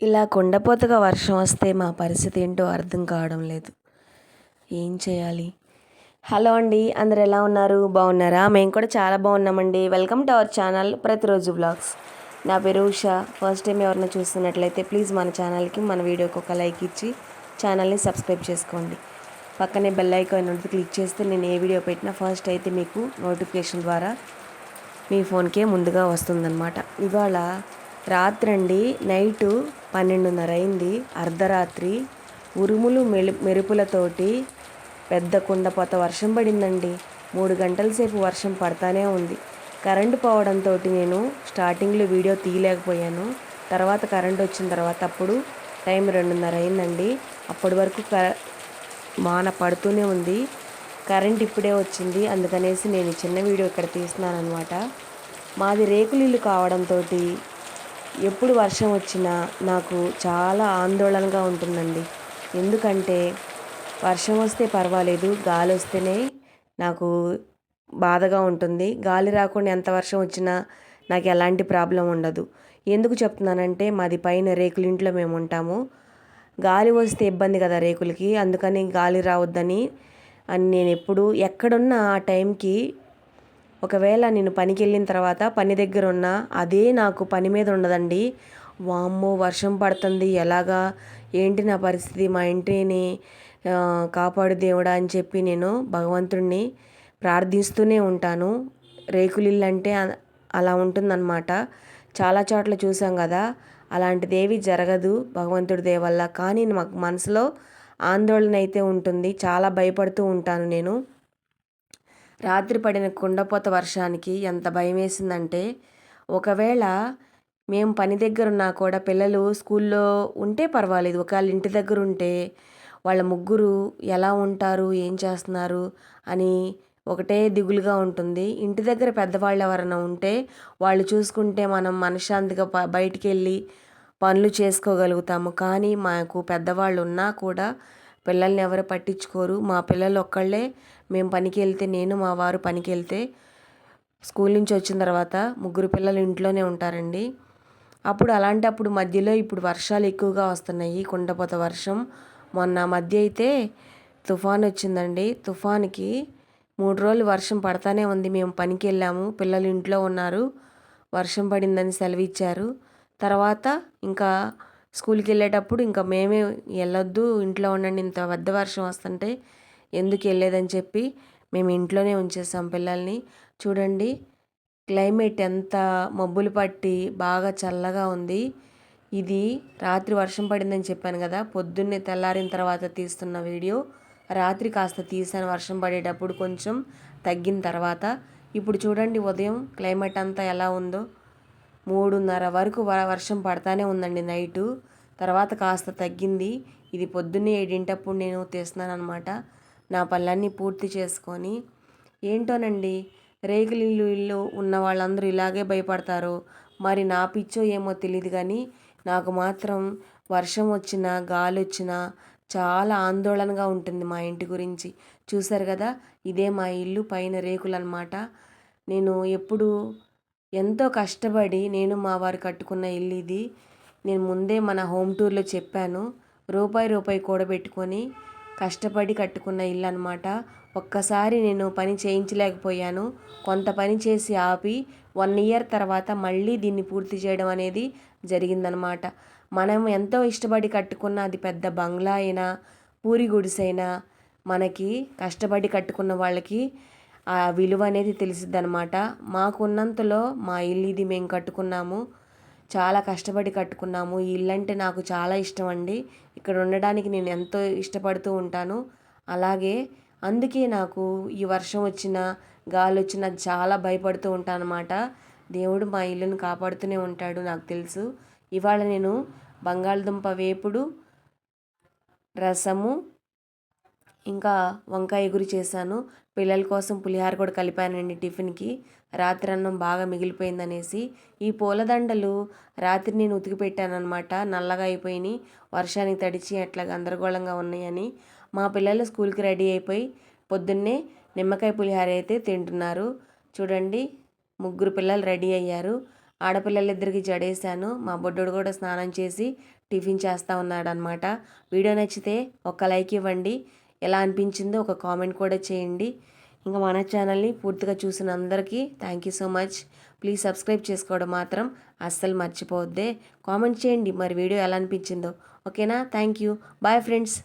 ఇలా కుండపోతగా వర్షం వస్తే మా పరిస్థితి ఏంటో అర్థం కావడం లేదు. ఏం చేయాలి? హలో అండి అందరు ఎలా ఉన్నారు? బాగున్నారా? మేము కూడా చాలా బాగున్నామండి. వెల్కమ్ టు అవర్ ఛానల్ ప్రతిరోజు బ్లాగ్స్ నా పేరు ఉషా. ఫస్ట్ టైం ఎవరైనా చూస్తున్నట్లయితే ప్లీజ్ మన ఛానల్కి మన వీడియోకి ఒక లైక్ ఇచ్చి ఛానల్ని సబ్స్క్రైబ్ చేసుకోండి. పక్కనే బెల్ ఐకాన్ ఉంటుంది క్లిక్ చేస్తే నేను ఏ వీడియో పెట్టినా ఫస్ట్ అయితే మీకు నోటిఫికేషన్ ద్వారా మీ ఫోన్కే ముందుగా వస్తుందన్నమాట. ఇవాళ రాత్రండి నైటు పన్నెండున్నర అయింది అర్ధరాత్రి. ఉరుములు మెలు మెరుపులతోటి పెద్ద కుండపోత వర్షం పడిందండి. మూడు గంటల సేపు వర్షం పడతానే ఉంది. కరెంటు పోవడంతో నేను స్టార్టింగ్లో వీడియో తీయలేకపోయాను. తర్వాత కరెంట్ వచ్చిన తర్వాత అప్పుడు టైం రెండున్నర అయిందండి అప్పటి వరకు క వాన పడుతూనే ఉంది. కరెంట్ ఇప్పుడే వచ్చింది. అందుకనేసి నేను చిన్న వీడియో ఇక్కడ తీస్తున్నాను అనమాట మాది రేకులు ఇల్లు కావడంతో ఎప్పుడు వర్షం వచ్చినా నాకు చాలా ఆందోళనగా ఉంటుందండి. ఎందుకంటే వర్షం వస్తే పర్వాలేదు గాలి వస్తేనే నాకు బాధగా ఉంటుంది. గాలి రాకుండా ఎంత వర్షం వచ్చినా నాకు ఎలాంటి ప్రాబ్లం ఉండదు. ఎందుకు చెప్తున్నానంటే మాది పైన రేకులు ఇంట్లో మేము ఉంటాము. గాలి వస్తే ఇబ్బంది కదా రేకులకి అందుకని గాలి రావద్దని అని నేను ఎప్పుడు ఎక్కడున్నా ఆ టైంకి ఒకవేళ నేను పనికి వెళ్ళిన తర్వాత పని దగ్గర ఉన్నా అదే నాకు పని మీద ఉండదండి. వామ్మో వర్షం పడుతుంది. ఎలాగా? ఏంటి నా పరిస్థితి? మా ఇంటిని కాపాడు దేవుడా అని చెప్పి నేను భగవంతుడిని ప్రార్థిస్తూనే ఉంటాను. రేకులిల్లు అంటే అలా ఉంటుందన్నమాట. చాలా చోట్ల చూసాం కదా. అలాంటిదేవి జరగదు భగవంతుడి దేవల్ల కానీ మాకు మనసులో ఆందోళన అయితే ఉంటుంది. చాలా భయపడుతూ ఉంటాను నేను. రాత్రి పడిన కుండపోత వర్షానికి ఎంత భయం వేసిందంటే ఒకవేళ మేము పని దగ్గర ఉన్నా కూడా పిల్లలు స్కూల్లో ఉంటే పర్వాలేదు. ఒకవేళ ఇంటి దగ్గర ఉంటే వాళ్ళ ముగ్గురు ఎలా ఉంటారు ఏం చేస్తున్నారు అని ఒకటే దిగులుగా ఉంటుంది. ఇంటి దగ్గర పెద్దవాళ్ళు ఎవరైనా ఉంటే వాళ్ళు చూసుకుంటే మనం మనశ్శాంతిగా బయటికి వెళ్ళి పనులు చేసుకోగలుగుతాము. కానీ మాకు పెద్దవాళ్ళు ఉన్నా కూడా పిల్లల్ని ఎవరు పట్టించుకోరు. మా పిల్లలు ఒక్కళ్ళే. మేము పనికి వెళ్తే నేను మా వారు పనికి వెళ్తే స్కూల్ నుంచి వచ్చిన తర్వాత ముగ్గురు పిల్లలు ఇంట్లోనే ఉంటారండి. అప్పుడు అలాంటప్పుడు మధ్యలో ఇప్పుడు వర్షాలు ఎక్కువగా వస్తున్నాయి. కుండపోత వర్షం. మొన్న మధ్య అయితే తుఫాన్ వచ్చిందండి. తుఫాన్కి మూడు రోజులు వర్షం పడతానే ఉంది. మేము పనికి వెళ్ళాము. పిల్లలు ఇంట్లో ఉన్నారు. వర్షం పడిందని సెలవు ఇచ్చారు తర్వాత ఇంకా స్కూల్కి వెళ్ళేటప్పుడు ఇంకా మేమే వెళ్ళొద్దు ఇంట్లో ఉండండి ఇంత పెద్ద వర్షం వస్తుంటే ఎందుకు వెళ్ళేదని చెప్పి మేము ఇంట్లోనే ఉంచేసాం పిల్లల్ని. చూడండి క్లైమేట్ ఎంత మబ్బులు పట్టి బాగా చల్లగా ఉంది. ఇది రాత్రి వర్షం పడిందని చెప్పాను కదా పొద్దున్నే తెల్లారిన తర్వాత తీస్తున్న వీడియో. రాత్రి కాస్త తీసాను వర్షం పడేటప్పుడు కొంచెం తగ్గిన తర్వాత. ఇప్పుడు చూడండి ఉదయం క్లైమేట్ అంతా ఎలా ఉందో. మూడున్నర వరకు వర్షం పడతానే ఉందండి నైటు. తర్వాత కాస్త తగ్గింది. ఇది పొద్దున్నే ఏడింటప్పుడు నేను తీస్తున్నాను అనమాట నా పనులన్నీ పూర్తి చేసుకొని. ఏంటోనండి? రేకులు ఇల్లు ఇల్లు ఉన్న వాళ్ళందరూ ఇలాగే భయపడతారు? మరి నా పిచ్చో ఏమో తెలియదు కానీ నాకు మాత్రం వర్షం వచ్చినా గాలి వచ్చినా చాలా ఆందోళనగా ఉంటుంది మా ఇంటి గురించి. చూశారు కదా? ఇదే మా ఇల్లు పైన రేకులు అనమాట నేను ఎప్పుడు ఎంతో కష్టపడి నేను మా వారు కట్టుకున్న ఇల్లు ఇది. నేను ముందే మన హోమ్ టూర్లో చెప్పాను. రూపాయి రూపాయి కూడబెట్టుకొని కష్టపడి కట్టుకున్న ఇల్లు అనమాట ఒక్కసారి నేను పని చేయించలేకపోయాను. కొంత పని చేసి ఆపి వన్ ఇయర్ తర్వాత మళ్ళీ దీన్ని పూర్తి చేయడం అనేది జరిగిందనమాట మనం ఎంతో ఇష్టపడి కట్టుకున్న అది పెద్ద బంగ్లా అయినా పూరి గుడిసైనా మనకి కష్టపడి కట్టుకున్న వాళ్ళకి విలువ అనేది తెలిసిద్ది అనమాట మాకున్నంతలో మా ఇల్లు ఇది మేము కట్టుకున్నాము. చాలా కష్టపడి కట్టుకున్నాము. ఈ ఇల్లు అంటే నాకు చాలా ఇష్టం అండి ఇక్కడ ఉండడానికి నేను ఎంతో ఇష్టపడుతూ ఉంటాను. అలాగే అందుకే నాకు ఈ వర్షం వచ్చిన గాలి వచ్చిన చాలా భయపడుతూ ఉంటాను అనమాట దేవుడు మా ఇల్లును కాపాడుతూనే ఉంటాడు నాకు తెలుసు. ఇవాళ నేను బంగాళదుంప వేపుడు రసము ఇంకా వంకాయ ఎగురు చేశాను. పిల్లల కోసం పులిహార కూడా కలిపానండి టిఫిన్కి. రాత్రి అన్నం బాగా మిగిలిపోయిందనేసి ఈ పూలదండలు రాత్రి నేను ఉతికి పెట్టానమాట నల్లగా అయిపోయినాయి. వర్షానికి తడిచి అట్లా గందరగోళంగా ఉన్నాయని మా పిల్లలు స్కూల్కి రెడీ అయిపోయి పొద్దున్నే నిమ్మకాయ పులిహార అయితే తింటున్నారు. చూడండి ముగ్గురు పిల్లలు రెడీ అయ్యారు. ఆడపిల్లలిద్దరికి జడేశాను. మా బొడ్డోడు కూడా స్నానం చేసి టిఫిన్ చేస్తూ ఉన్నాడనమాట వీడియో నచ్చితే ఒక లైక్ ఇవ్వండి. ఎలా అనిపించిందో ఒక కామెంట్ కూడా చేయండి. ఇంకా మన ఛానల్ని పూర్తిగా చూసిన అందరికీ thank you so much please subscribe చేసుకోవడం మాత్రం అస్సలు మర్చిపోవద్దే. కామెంట్ చేయండి మరి వీడియో ఎలా అనిపించిందో. ఓకేనా థ్యాంక్ యూ బాయ్ ఫ్రెండ్స్